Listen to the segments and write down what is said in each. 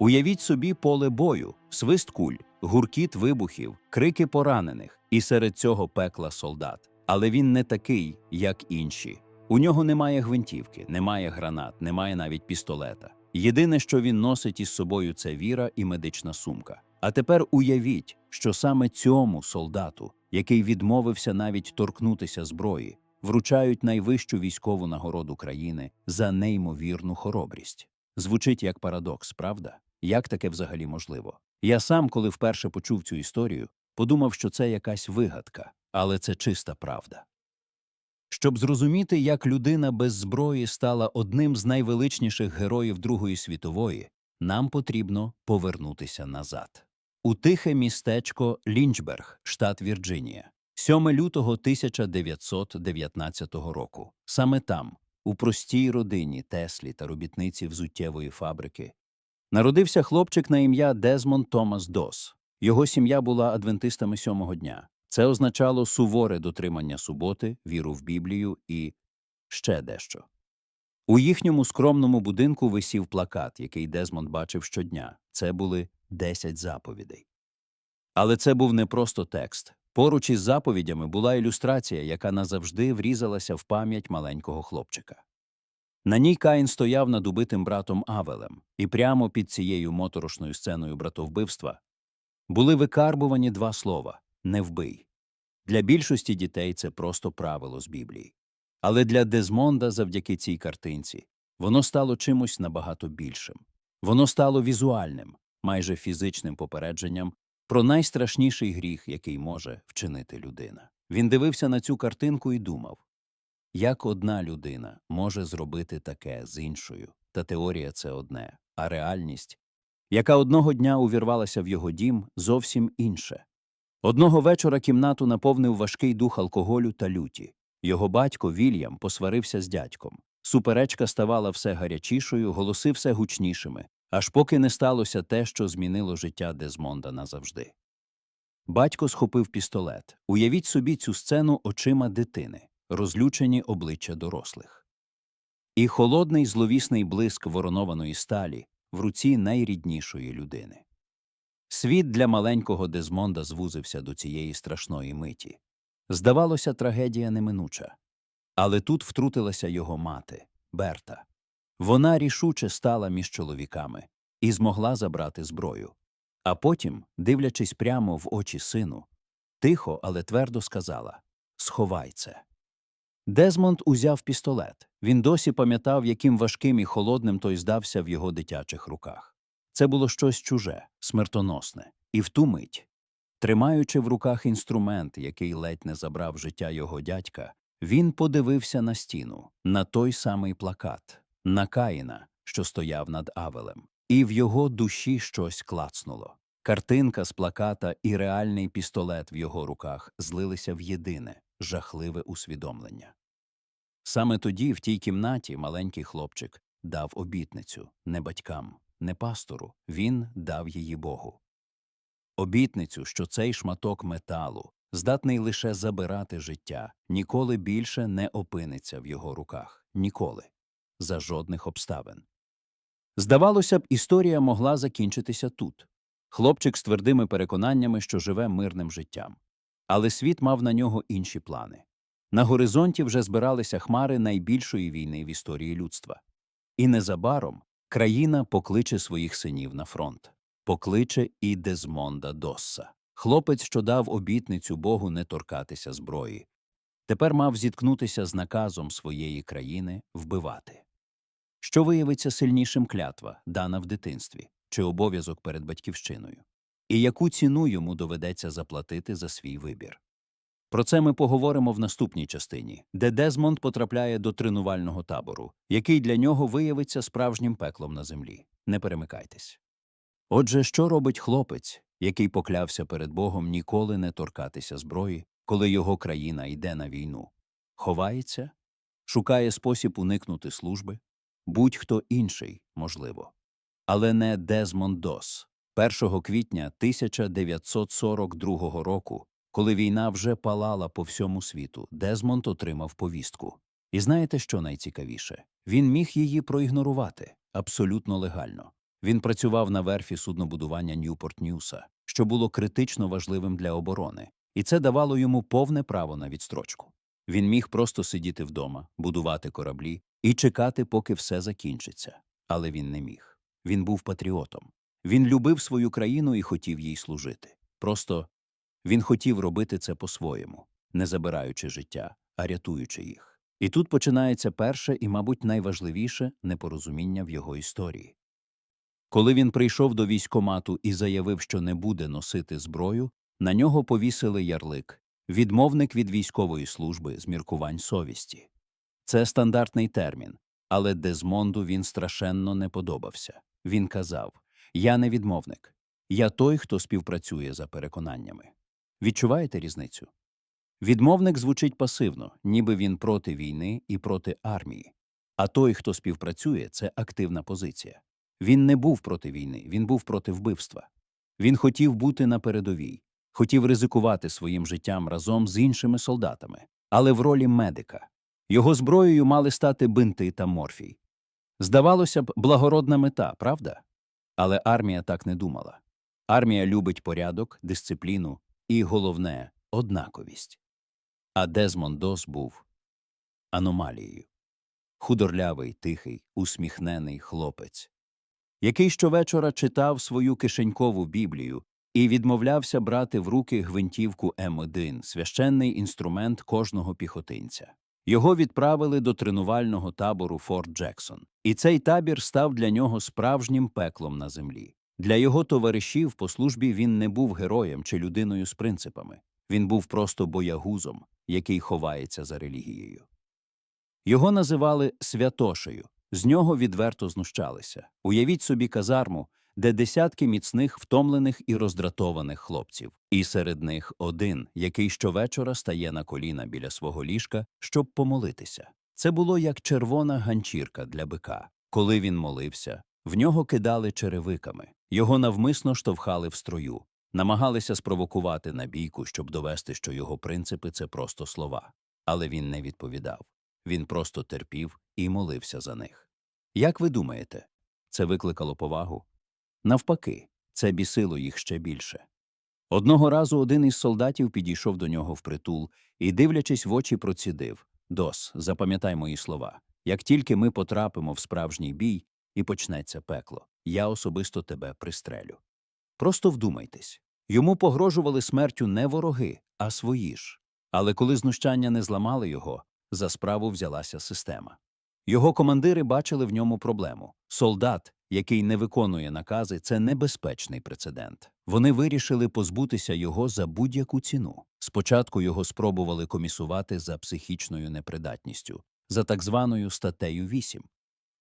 Уявіть собі поле бою, свист куль, гуркіт вибухів, крики поранених, і серед цього пекла солдат. Але він не такий, як інші. У нього немає гвинтівки, немає гранат, немає навіть пістолета. Єдине, що він носить із собою, це віра і медична сумка. А тепер уявіть, що саме цьому солдату, який відмовився навіть торкнутися зброї, вручають найвищу військову нагороду країни за неймовірну хоробрість. Звучить як парадокс, правда? Як таке взагалі можливо? Я сам, коли вперше почув цю історію, подумав, що це якась вигадка, але це чиста правда. Щоб зрозуміти, як людина без зброї стала одним з найвеличніших героїв Другої світової, нам потрібно повернутися назад. У тихе містечко Лінчберг, штат Вірджинія, 7 лютого 1919 року. Саме там, у простій родині Теслі та робітниці взуттєвої фабрики, народився хлопчик на ім'я Дезмонд Томас Дос. Його сім'я була адвентистами сьомого дня. Це означало суворе дотримання суботи, віру в Біблію і ще дещо. У їхньому скромному будинку висів плакат, який Дезмонд бачив щодня. Це були 10 заповідей. Але це був не просто текст. Поруч із заповідями була ілюстрація, яка назавжди врізалася в пам'ять маленького хлопчика. На ній Каїн стояв над убитим братом Авелем, і прямо під цією моторошною сценою братовбивства були викарбувані два слова не вбий. Для більшості дітей це просто правило з Біблії. Але для Дезмонда, завдяки цій картинці, воно стало чимось набагато більшим. Воно стало візуальним, майже фізичним попередженням про найстрашніший гріх, який може вчинити людина. Він дивився на цю картинку і думав, як одна людина може зробити таке з іншою, та теорія це одне, а реальність, яка одного дня увірвалася в його дім, зовсім інше. Одного вечора кімнату наповнив важкий дух алкоголю та люті. Його батько Вільям посварився з дядьком. Суперечка ставала все гарячішою, голоси все гучнішими, аж поки не сталося те, що змінило життя Дезмонда назавжди. Батько схопив пістолет. Уявіть собі цю сцену очима дитини, розлючені обличчя дорослих. І холодний зловісний блиск воронованої сталі в руці найріднішої людини. Світ для маленького Дезмонда звузився до цієї страшної миті. Здавалося, трагедія неминуча. Але тут втрутилася його мати, Берта. Вона рішуче стала між чоловіками і змогла забрати зброю. А потім, дивлячись прямо в очі сину, тихо, але твердо сказала Сховай це. Дезмонд узяв пістолет. Він досі пам'ятав, яким важким і холодним той здався в його дитячих руках. Це було щось чуже, смертоносне, і в ту мить, тримаючи в руках інструмент, який ледь не забрав життя його дядька, він подивився на стіну, на той самий плакат, на Каїна, що стояв над Авелем, і в його душі щось клацнуло. Картинка з плаката і реальний пістолет в його руках злилися в єдине, жахливе усвідомлення. Саме тоді, в тій кімнаті, маленький хлопчик дав обітницю не батькам, не пастору, він дав її Богу. Обітницю, що цей шматок металу, здатний лише забирати життя, ніколи більше не опиниться в його руках, ніколи, за жодних обставин. Здавалося б, історія могла закінчитися тут. Хлопчик з твердими переконаннями, що живе мирним життям. Але світ мав на нього інші плани. На горизонті вже збиралися хмари найбільшої війни в історії людства. І незабаром країна покличе своїх синів на фронт, покличе і Дезмонда Досса. Хлопець, що дав обітницю Богу не торкатися зброї, тепер мав зіткнутися з наказом своєї країни вбивати. Що виявиться сильнішим клятва, дана в дитинстві, чи обов'язок перед батьківщиною? І яку ціну йому доведеться заплатити за свій вибір? Про це ми поговоримо в наступній частині, де Дезмонд потрапляє до тренувального табору, який для нього виявиться справжнім пеклом на землі. Не перемикайтесь. Отже, що робить хлопець, який поклявся перед Богом ніколи не торкатися зброї, коли його країна йде на війну? Ховається? Шукає спосіб уникнути служби? Будь-хто інший, можливо. Але не Дезмонд Дос. 1 квітня 1942 року, коли війна вже палала по всьому світу, Дезмонд отримав повістку. І знаєте, що найцікавіше? Він міг її проігнорувати абсолютно легально. Він працював на верфі суднобудування Ньюпорт Ньюса, що було критично важливим для оборони, і це давало йому повне право на відстрочку. Він міг просто сидіти вдома, будувати кораблі і чекати, поки все закінчиться. Але він не міг. Він був патріотом. Він любив свою країну і хотів їй служити. Просто він хотів робити це по-своєму, не забираючи життя, а рятуючи їх. І тут починається перше і, мабуть, найважливіше непорозуміння в його історії. Коли він прийшов до військомату і заявив, що не буде носити зброю, на нього повісили ярлик відмовник від військової служби з міркувань совісті. Це стандартний термін, але Дезмонду він страшенно не подобався. Він казав Я не відмовник, я той, хто співпрацює за переконаннями. Відчуваєте різницю? Відмовник звучить пасивно, ніби він проти війни і проти армії. А той, хто співпрацює, це активна позиція. Він не був проти війни, він був проти вбивства. Він хотів бути на передовій, хотів ризикувати своїм життям разом з іншими солдатами, але в ролі медика. Його зброєю мали стати бинти та морфій. Здавалося б, благородна мета, правда? Але армія так не думала. Армія любить порядок, дисципліну і, головне, однаковість. А Дезмонд Дос був аномалією. Худорлявий, тихий, усміхнений хлопець, який щовечора читав свою кишенькову Біблію і відмовлявся брати в руки гвинтівку М1, священний інструмент кожного піхотинця. Його відправили до тренувального табору Форт Джексон, і цей табір став для нього справжнім пеклом на землі. Для його товаришів по службі він не був героєм чи людиною з принципами. Він був просто боягузом, який ховається за релігією. Його називали святошею, з нього відверто знущалися. Уявіть собі казарму, де десятки міцних, втомлених і роздратованих хлопців, і серед них один, який щовечора стає на коліна біля свого ліжка, щоб помолитися. Це було як червона ганчірка для бика. Коли він молився, в нього кидали черевиками, його навмисно штовхали в строю, намагалися спровокувати на бійку, щоб довести, що його принципи це просто слова. Але він не відповідав. Він просто терпів і молився за них. Як ви думаєте, це викликало повагу? Навпаки, це бісило їх ще більше. Одного разу один із солдатів підійшов до нього впритул і, дивлячись в очі, процідив Дос, запам'ятай мої слова. Як тільки ми потрапимо в справжній бій і почнеться пекло, я особисто тебе пристрелю. Просто вдумайтесь йому погрожували смертю не вороги, а свої ж. Але коли знущання не зламали його, за справу взялася система. Його командири бачили в ньому проблему. Солдат, який не виконує накази, це небезпечний прецедент. Вони вирішили позбутися його за будь-яку ціну. Спочатку його спробували комісувати за психічною непридатністю, за так званою статтею 8.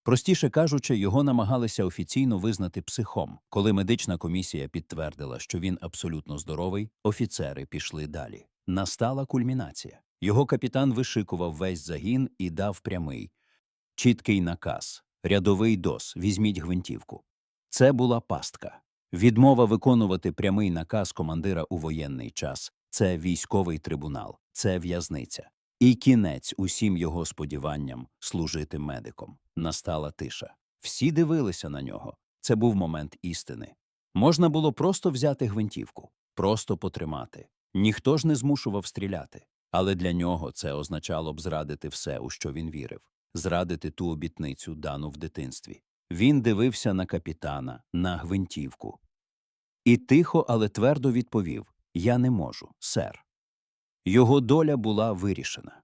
Простіше кажучи, його намагалися офіційно визнати психом. Коли медична комісія підтвердила, що він абсолютно здоровий, офіцери пішли далі. Настала кульмінація. Його капітан вишикував весь загін і дав прямий, чіткий наказ рядовий дос, візьміть гвинтівку. Це була пастка. Відмова виконувати прямий наказ командира у воєнний час це військовий трибунал, це в'язниця. І кінець усім його сподіванням служити медиком. Настала тиша. Всі дивилися на нього. Це був момент істини. Можна було просто взяти гвинтівку, просто потримати. Ніхто ж не змушував стріляти. Але для нього це означало б зрадити все, у що він вірив, зрадити ту обітницю, дану в дитинстві. Він дивився на капітана, на гвинтівку. І тихо, але твердо відповів Я не можу, сер. Його доля була вирішена.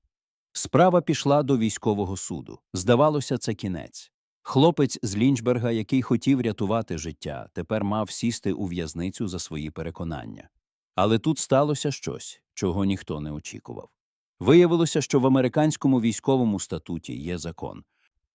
Справа пішла до військового суду. Здавалося, це кінець. Хлопець з Лінчберга, який хотів рятувати життя, тепер мав сісти у в'язницю за свої переконання. Але тут сталося щось, чого ніхто не очікував. Виявилося, що в американському військовому статуті є закон,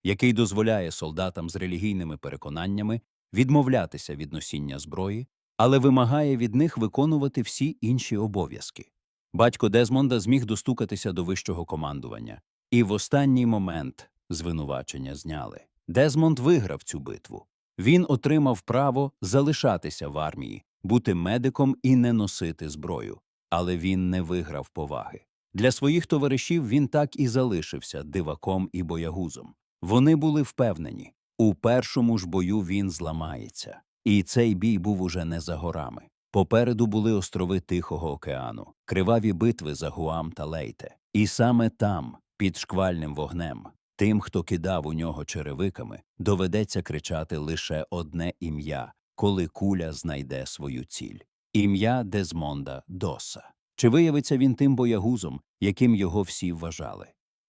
який дозволяє солдатам з релігійними переконаннями відмовлятися від носіння зброї, але вимагає від них виконувати всі інші обов'язки. Батько Дезмонда зміг достукатися до вищого командування, і в останній момент звинувачення зняли. Дезмонд виграв цю битву. Він отримав право залишатися в армії, бути медиком і не носити зброю, але він не виграв поваги. Для своїх товаришів він так і залишився диваком і боягузом. Вони були впевнені У першому ж бою він зламається. І цей бій був уже не за горами. Попереду були острови Тихого океану, криваві битви за Гуам та Лейте. І саме там, під шквальним вогнем, тим, хто кидав у нього черевиками, доведеться кричати лише одне ім'я, коли куля знайде свою ціль. Ім'я Дезмонда Доса. Чи виявиться він тим боягузом, яким його всі вважали?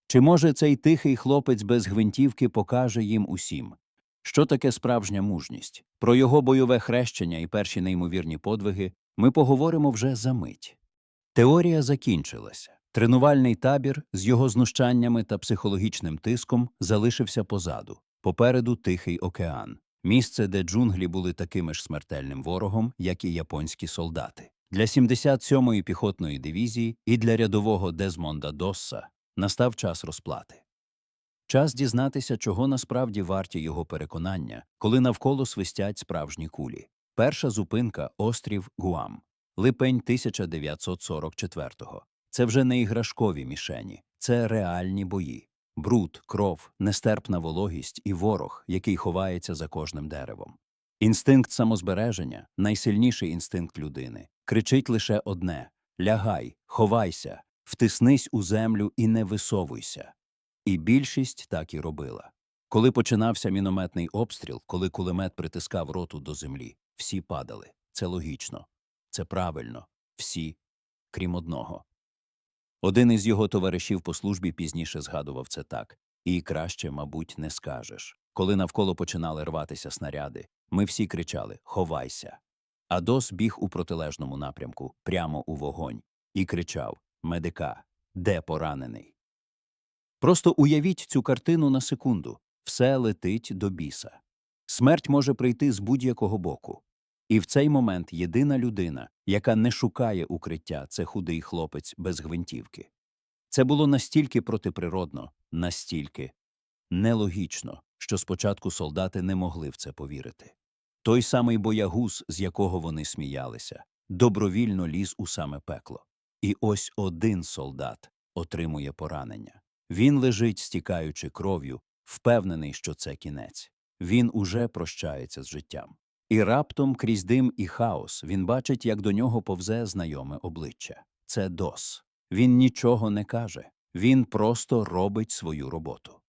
Чи може цей тихий хлопець без гвинтівки покаже їм усім, що таке справжня мужність? Про його бойове хрещення і перші неймовірні подвиги ми поговоримо вже за мить. Теорія закінчилася. Тренувальний табір з його знущаннями та психологічним тиском залишився позаду. Попереду Тихий океан, місце, де джунглі були такими ж смертельним ворогом, як і японські солдати. Для 77-ї піхотної дивізії і для рядового Дезмонда Досса настав час розплати. Час дізнатися, чого насправді варті його переконання, коли навколо свистять справжні кулі. Перша зупинка острів Гуам, липень 1944-го. Це вже не іграшкові мішені, це реальні бої. Бруд, кров, нестерпна вологість і ворог, який ховається за кожним деревом. Інстинкт самозбереження, найсильніший інстинкт людини, кричить лише одне лягай, ховайся, втиснись у землю і не висовуйся. І більшість так і робила. Коли починався мінометний обстріл, коли кулемет притискав роту до землі, всі падали. Це логічно, це правильно, всі, крім одного. Один із його товаришів по службі пізніше згадував це так і краще, мабуть, не скажеш. Коли навколо починали рватися снаряди, ми всі кричали Ховайся. А Дос біг у протилежному напрямку, прямо у вогонь, і кричав Медика, де поранений? Просто уявіть цю картину на секунду все летить до біса. Смерть може прийти з будь-якого боку. І в цей момент єдина людина, яка не шукає укриття, це худий хлопець без гвинтівки. Це було настільки протиприродно, настільки нелогічно, що спочатку солдати не могли в це повірити. Той самий боягуз, з якого вони сміялися, добровільно ліз у саме пекло. І ось один солдат отримує поранення. Він лежить, стікаючи кров'ю, впевнений, що це кінець. Він уже прощається з життям. І раптом, крізь дим і хаос, він бачить, як до нього повзе знайоме обличчя. Це Дос. Він нічого не каже, він просто робить свою роботу.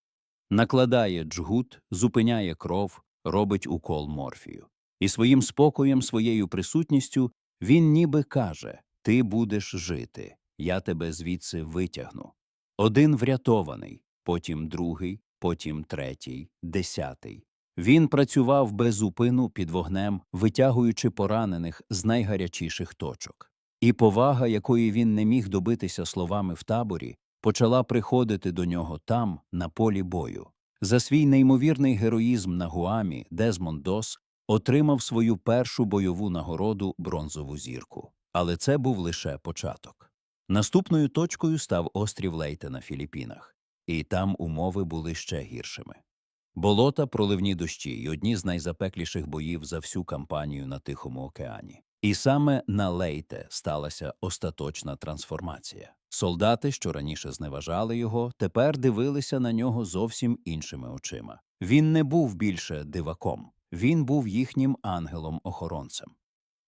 Накладає джгут, зупиняє кров, робить укол морфію. І своїм спокоєм, своєю присутністю він ніби каже Ти будеш жити, я тебе звідси витягну. Один врятований, потім другий, потім третій, десятий. Він працював без зупину під вогнем, витягуючи поранених з найгарячіших точок. І повага, якої він не міг добитися словами в таборі, почала приходити до нього там, на полі бою. За свій неймовірний героїзм на Гуамі Дезмонд Дос отримав свою першу бойову нагороду бронзову зірку. Але це був лише початок. Наступною точкою став острів Лейте на Філіппінах, і там умови були ще гіршими. Болота, проливні дощі й одні з найзапекліших боїв за всю кампанію на Тихому океані. І саме на Лейте сталася остаточна трансформація. Солдати, що раніше зневажали його, тепер дивилися на нього зовсім іншими очима. Він не був більше диваком, він був їхнім ангелом-охоронцем.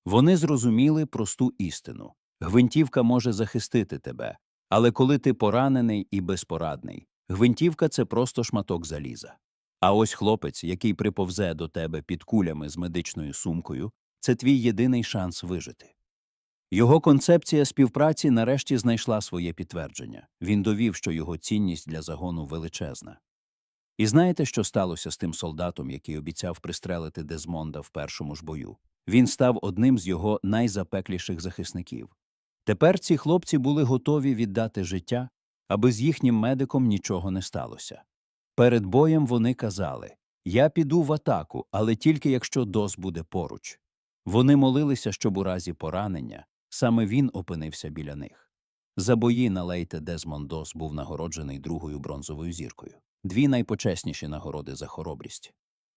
Вони зрозуміли просту істину гвинтівка може захистити тебе, але коли ти поранений і безпорадний, гвинтівка це просто шматок заліза. А ось хлопець, який приповзе до тебе під кулями з медичною сумкою, це твій єдиний шанс вижити. Його концепція співпраці нарешті знайшла своє підтвердження він довів, що його цінність для загону величезна. І знаєте, що сталося з тим солдатом, який обіцяв пристрелити Дезмонда в першому ж бою? Він став одним з його найзапекліших захисників. Тепер ці хлопці були готові віддати життя, аби з їхнім медиком нічого не сталося. Перед боєм вони казали Я піду в атаку, але тільки якщо Дос буде поруч. Вони молилися, щоб у разі поранення саме він опинився біля них. За бої на лейте Дезмонд Дос був нагороджений другою бронзовою зіркою, дві найпочесніші нагороди за хоробрість.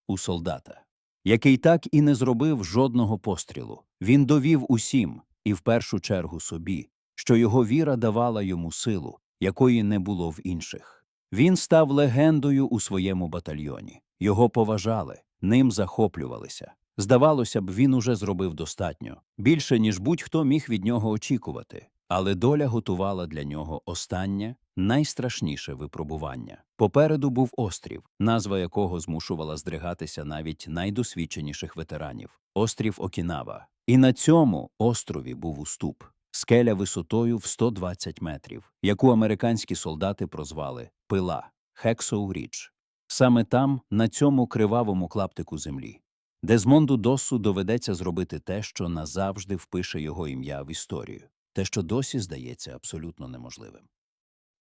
У солдата, який так і не зробив жодного пострілу, він довів усім, і в першу чергу собі, що його віра давала йому силу, якої не було в інших. Він став легендою у своєму батальйоні. Його поважали, ним захоплювалися. Здавалося б, він уже зробив достатньо більше, ніж будь-хто міг від нього очікувати. Але доля готувала для нього останнє, найстрашніше випробування. Попереду був острів, назва якого змушувала здригатися навіть найдосвідченіших ветеранів острів Окінава. І на цьому острові був уступ, скеля висотою в 120 метрів, яку американські солдати прозвали Пила Хексоу Річ. Саме там, на цьому кривавому клаптику землі, Дезмонду Досу доведеться зробити те, що назавжди впише його ім'я в історію, те, що досі здається абсолютно неможливим.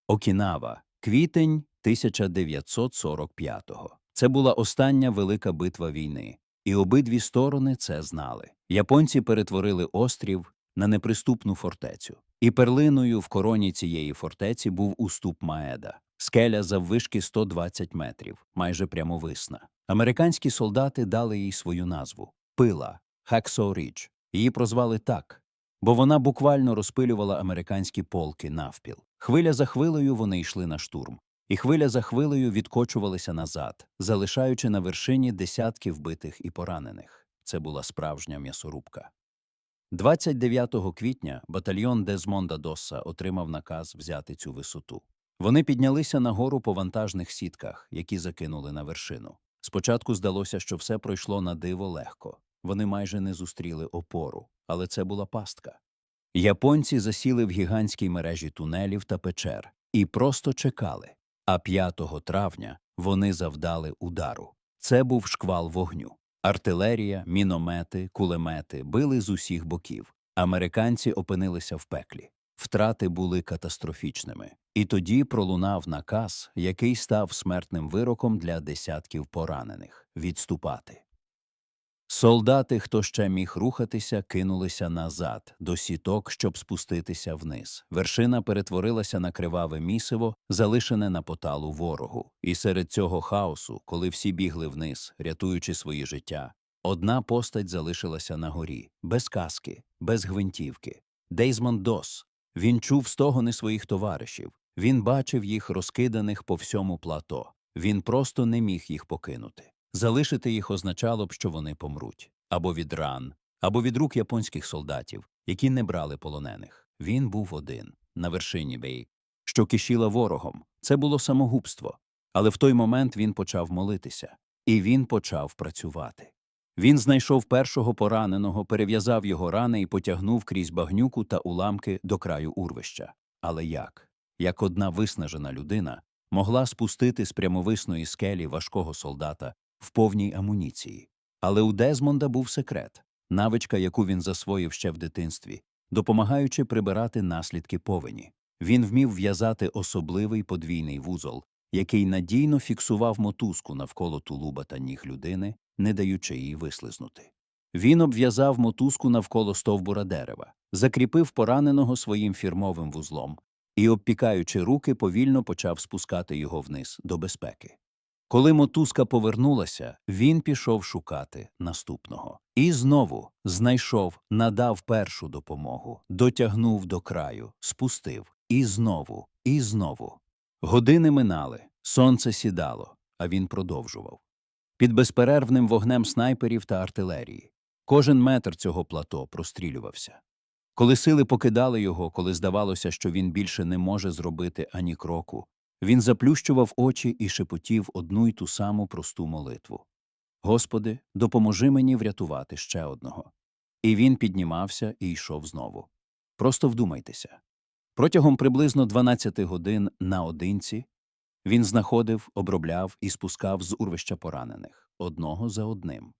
Окінава, квітень 1945-го. Це була остання велика битва війни, і обидві сторони це знали. Японці перетворили острів на неприступну фортецю, і перлиною в короні цієї фортеці був уступ Маеда, скеля заввишки 120 метрів, майже прямовисна. Американські солдати дали їй свою назву Пила Хаксоу Річ. Її прозвали так, бо вона буквально розпилювала американські полки навпіл. Хвиля за хвилею вони йшли на штурм, і хвиля за хвилею відкочувалися назад, залишаючи на вершині десятки вбитих і поранених. Це була справжня м'ясорубка. 29 квітня батальйон Дезмонда Досса отримав наказ взяти цю висоту. Вони піднялися на гору по вантажних сітках, які закинули на вершину. Спочатку здалося, що все пройшло на диво легко. Вони майже не зустріли опору, але це була пастка. Японці засіли в гігантській мережі тунелів та печер і просто чекали. А 5 травня вони завдали удару. Це був шквал вогню. Артилерія, міномети, кулемети били з усіх боків. Американці опинилися в пеклі. Втрати були катастрофічними. І тоді пролунав наказ, який став смертним вироком для десятків поранених відступати. Солдати, хто ще міг рухатися, кинулися назад до сіток, щоб спуститися вниз. Вершина перетворилася на криваве місиво, залишене на поталу ворогу. І серед цього хаосу, коли всі бігли вниз, рятуючи свої життя, одна постать залишилася на горі, без каски, без гвинтівки. Дейзмонд Дос. Він чув стогони своїх товаришів. Він бачив їх розкиданих по всьому плато. Він просто не міг їх покинути. Залишити їх означало б, що вони помруть або від ран, або від рук японських солдатів, які не брали полонених. Він був один на вершині бей, що кишіла ворогом. Це було самогубство. Але в той момент він почав молитися, і він почав працювати. Він знайшов першого пораненого, перев'язав його рани і потягнув крізь багнюку та уламки до краю урвища. Але як? Як одна виснажена людина могла спустити з прямовисної скелі важкого солдата в повній амуніції. Але у Дезмонда був секрет навичка, яку він засвоїв ще в дитинстві, допомагаючи прибирати наслідки повені. Він вмів в'язати особливий подвійний вузол, який надійно фіксував мотузку навколо тулуба та ніг людини, не даючи їй вислизнути. Він обв'язав мотузку навколо стовбура дерева, закріпив пораненого своїм фірмовим вузлом і, обпікаючи руки, повільно почав спускати його вниз до безпеки. Коли мотузка повернулася, він пішов шукати наступного. І знову знайшов, надав першу допомогу, дотягнув до краю, спустив. І знову, і знову. Години минали, сонце сідало, а він продовжував. Під безперервним вогнем снайперів та артилерії. Кожен метр цього плато прострілювався. Коли сили покидали його, коли здавалося, що він більше не може зробити ані кроку, він заплющував очі і шепотів одну й ту саму просту молитву Господи, допоможи мені врятувати ще одного. І він піднімався і йшов знову. Просто вдумайтеся. Протягом приблизно 12 годин наодинці він знаходив, обробляв і спускав з урвища поранених одного за одним.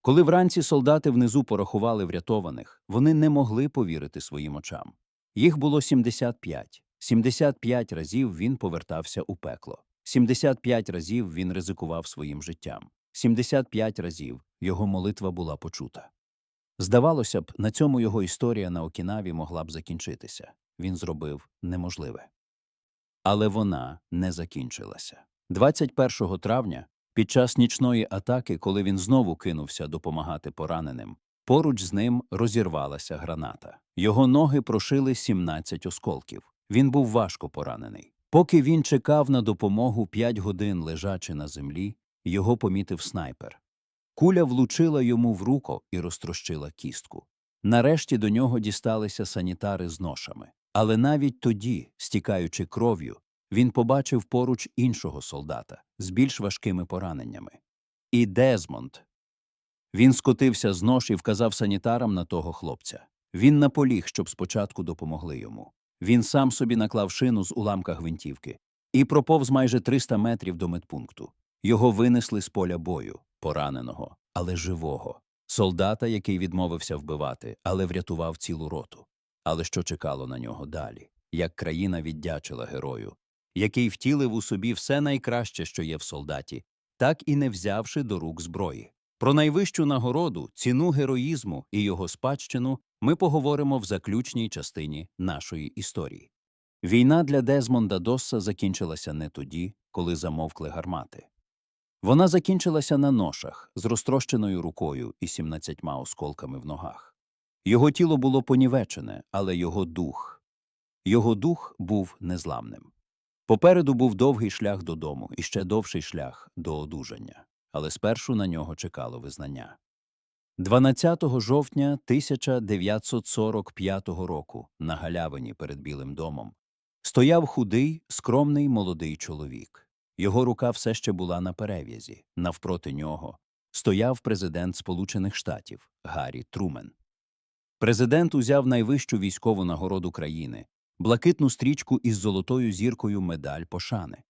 Коли вранці солдати внизу порахували врятованих, вони не могли повірити своїм очам. Їх було 75. 75 разів він повертався у пекло. 75 разів він ризикував своїм життям. 75 разів його молитва була почута. Здавалося б, на цьому його історія на Окінаві могла б закінчитися. Він зробив неможливе. Але вона не закінчилася. 21 травня, під час нічної атаки, коли він знову кинувся допомагати пораненим, поруч з ним розірвалася граната. Його ноги прошили 17 осколків. Він був важко поранений. Поки він чекав на допомогу 5 годин лежачи на землі, Його помітив снайпер. Куля влучила йому в руку і розтрощила кістку. Нарешті до нього дісталися санітари з ношами. Але навіть тоді, стікаючи кров'ю, він побачив поруч іншого солдата з більш важкими пораненнями. І Дезмонд. Він скотився з нож і вказав санітарам на того хлопця. Він наполіг, щоб спочатку допомогли йому. Він сам собі наклав шину з уламка гвинтівки і проповз майже 300 метрів до медпункту. Його винесли з поля бою, пораненого, але живого. Солдата, який відмовився вбивати, але врятував цілу роту. Але що чекало на нього далі? Як країна віддячила герою, який втілив у собі все найкраще, що є в солдаті, так і не взявши до рук зброї. Про найвищу нагороду, ціну героїзму і його спадщину ми поговоримо в заключній частині нашої історії. Війна для Дезмонда Досса закінчилася не тоді, коли замовкли гармати. Вона закінчилася на ношах з розтрощеною рукою і 17 осколками в ногах. Його тіло було понівечене, але його дух. Його дух був незламним. Попереду був довгий шлях додому і ще довший шлях до одужання, але спершу на нього чекало визнання. 12 жовтня 1945 року на галявині перед Білим домом стояв худий, скромний молодий чоловік. Його рука все ще була на перев'язі. Навпроти нього стояв президент Сполучених Штатів Гаррі Трумен. Президент узяв найвищу військову нагороду країни блакитну стрічку із золотою зіркою медаль пошани.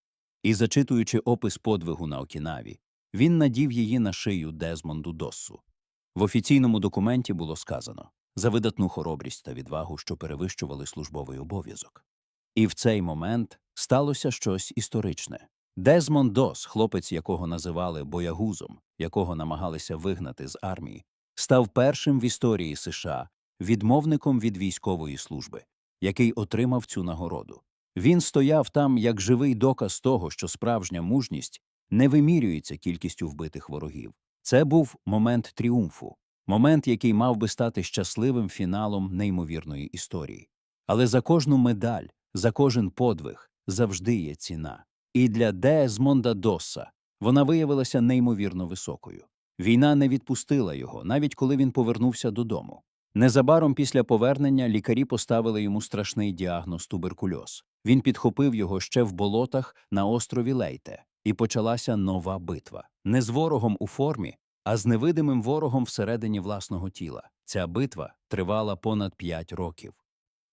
І, зачитуючи опис подвигу на Окінаві, він надів її на шию Дезмонду Доссу. В офіційному документі було сказано за видатну хоробрість та відвагу, що перевищували службовий обов'язок. І в цей момент сталося щось історичне. Дезмонд Дос, хлопець, якого називали боягузом, якого намагалися вигнати з армії, став першим в історії США відмовником від військової служби, який отримав цю нагороду. Він стояв там як живий доказ того, що справжня мужність не вимірюється кількістю вбитих ворогів. Це був момент тріумфу, момент, який мав би стати щасливим фіналом неймовірної історії. Але за кожну медаль, за кожен подвиг завжди є ціна. І для Дезмонда Досса вона виявилася неймовірно високою. Війна не відпустила його, навіть коли він повернувся додому. Незабаром після повернення лікарі поставили йому страшний діагноз туберкульоз. Він підхопив його ще в болотах на острові Лейте, і почалася нова битва. Не з ворогом у формі, а з невидимим ворогом всередині власного тіла. Ця битва тривала понад п'ять років.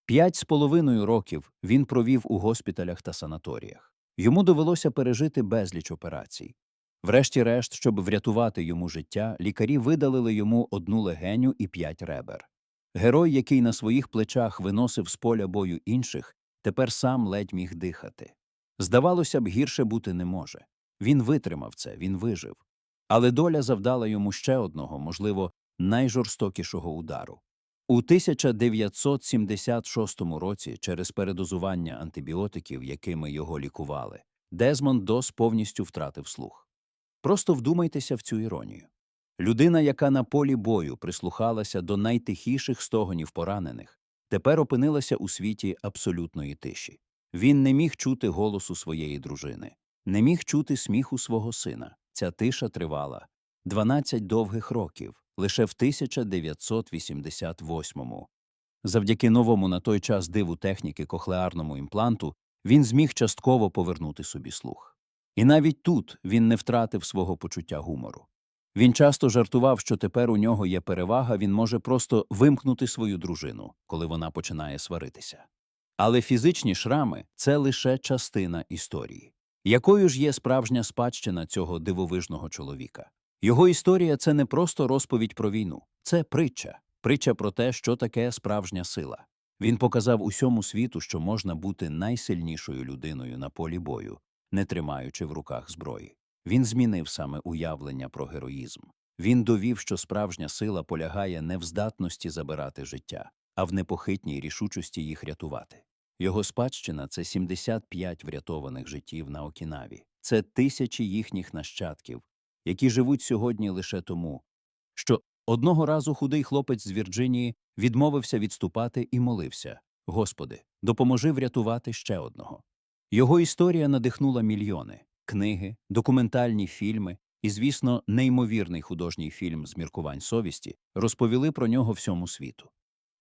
П'ять з половиною років він провів у госпіталях та санаторіях. Йому довелося пережити безліч операцій. Врешті-решт, щоб врятувати йому життя, лікарі видалили йому одну легеню і п'ять ребер. Герой, який на своїх плечах виносив з поля бою інших, тепер сам ледь міг дихати. Здавалося б, гірше бути не може. Він витримав це, він вижив. Але доля завдала йому ще одного, можливо, найжорстокішого удару. У 1976 році, через передозування антибіотиків, якими його лікували, Дезмонд Дос повністю втратив слух. Просто вдумайтеся в цю іронію. Людина, яка на полі бою прислухалася до найтихіших стогонів поранених, тепер опинилася у світі абсолютної тиші. Він не міг чути голосу своєї дружини, не міг чути сміху свого сина. Ця тиша тривала 12 довгих років, лише в 1988-му. Завдяки новому на той час диву техніки кохлеарному імпланту він зміг частково повернути собі слух. І навіть тут він не втратив свого почуття гумору. Він часто жартував, що тепер у нього є перевага, він може просто вимкнути свою дружину, коли вона починає сваритися. Але фізичні шрами це лише частина історії. Якою ж є справжня спадщина цього дивовижного чоловіка? Його історія це не просто розповідь про війну, це притча, притча про те, що таке справжня сила. Він показав усьому світу, що можна бути найсильнішою людиною на полі бою, не тримаючи в руках зброї. Він змінив саме уявлення про героїзм. Він довів, що справжня сила полягає не в здатності забирати життя, а в непохитній рішучості їх рятувати. Його спадщина це 75 врятованих життів на Окінаві, це тисячі їхніх нащадків, які живуть сьогодні лише тому, що одного разу худий хлопець з Вірджинії відмовився відступати і молився Господи, допоможи врятувати ще одного. Його історія надихнула мільйони книги, документальні фільми, і, звісно, неймовірний художній фільм з міркувань совісті розповіли про нього всьому світу.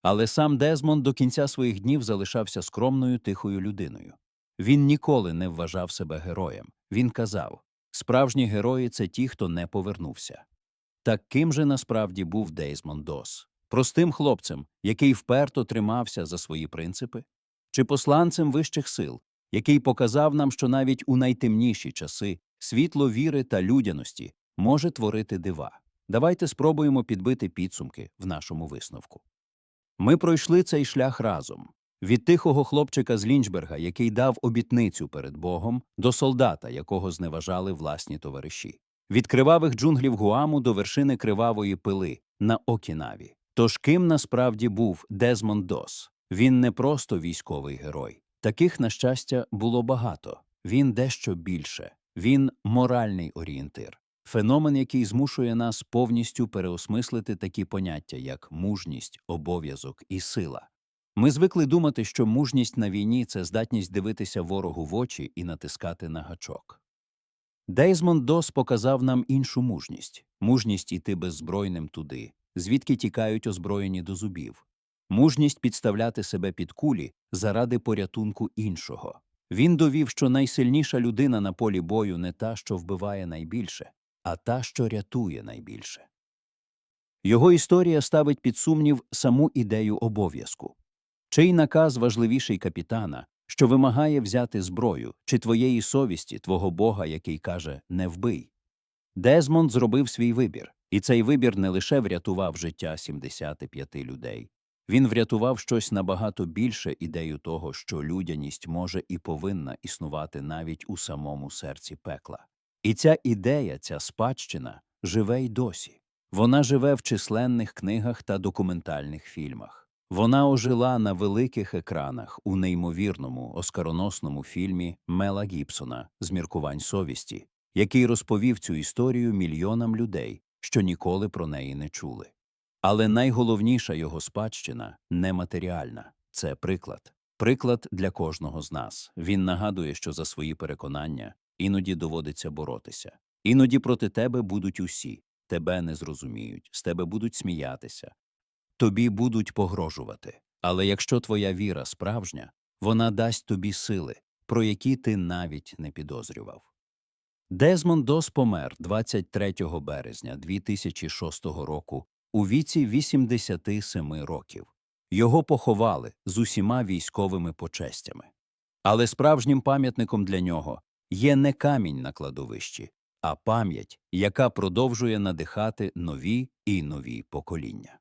Але сам Дезмонд до кінця своїх днів залишався скромною тихою людиною. Він ніколи не вважав себе героєм. Він казав справжні герої це ті, хто не повернувся. Так ким же насправді був Дейзмонд Дос? Простим хлопцем, який вперто тримався за свої принципи? Чи посланцем вищих сил, який показав нам, що навіть у найтемніші часи світло віри та людяності може творити дива? Давайте спробуємо підбити підсумки в нашому висновку. Ми пройшли цей шлях разом. Від тихого хлопчика з Лінчберга, який дав обітницю перед Богом, до солдата, якого зневажали власні товариші. Від кривавих джунглів Гуаму до вершини кривавої пили на Окінаві. Тож ким насправді був Дезмонд Дос? Він не просто військовий герой. Таких, на щастя, було багато. Він дещо більше. Він моральний орієнтир. Феномен, який змушує нас повністю переосмислити такі поняття, як мужність, обов'язок і сила. Ми звикли думати, що мужність на війні це здатність дивитися ворогу в очі і натискати на гачок. Дейзмонд Дос показав нам іншу мужність мужність іти беззбройним туди, звідки тікають озброєні до зубів, мужність підставляти себе під кулі заради порятунку іншого. Він довів, що найсильніша людина на полі бою не та, що вбиває найбільше, а та, що рятує найбільше. Його історія ставить під сумнів саму ідею обов'язку. Чий наказ важливіший капітана, що вимагає взяти зброю, чи твоєї совісті, твого Бога, який каже «не вбий». Дезмонд зробив свій вибір, і цей вибір не лише врятував життя 75 людей. Він врятував щось набагато більше ідею того, що людяність може і повинна існувати навіть у самому серці пекла. І ця ідея, ця спадщина живе й досі. Вона живе в численних книгах та документальних фільмах. Вона ожила на великих екранах у неймовірному оскароносному фільмі Мела Гібсона з міркувань совісті, який розповів цю історію мільйонам людей, що ніколи про неї не чули. Але найголовніша його спадщина нематеріальна це приклад. Приклад для кожного з нас. Він нагадує, що за свої переконання іноді доводиться боротися. Іноді проти тебе будуть усі, тебе не зрозуміють, з тебе будуть сміятися, тобі будуть погрожувати. Але якщо твоя віра справжня, вона дасть тобі сили, про які ти навіть не підозрював. Дезмонд Дос помер 23 березня 2006 року у віці 87 років. Його поховали з усіма військовими почестями. Але справжнім пам'ятником для нього є не камінь на кладовищі, а пам'ять, яка продовжує надихати нові і нові покоління.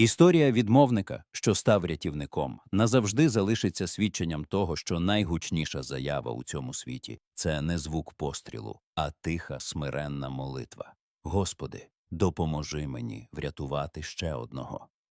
Історія відмовника, що став рятівником, назавжди залишиться свідченням того, що найгучніша заява у цьому світі це не звук пострілу, а тиха смиренна молитва. Господи, допоможи мені врятувати ще одного.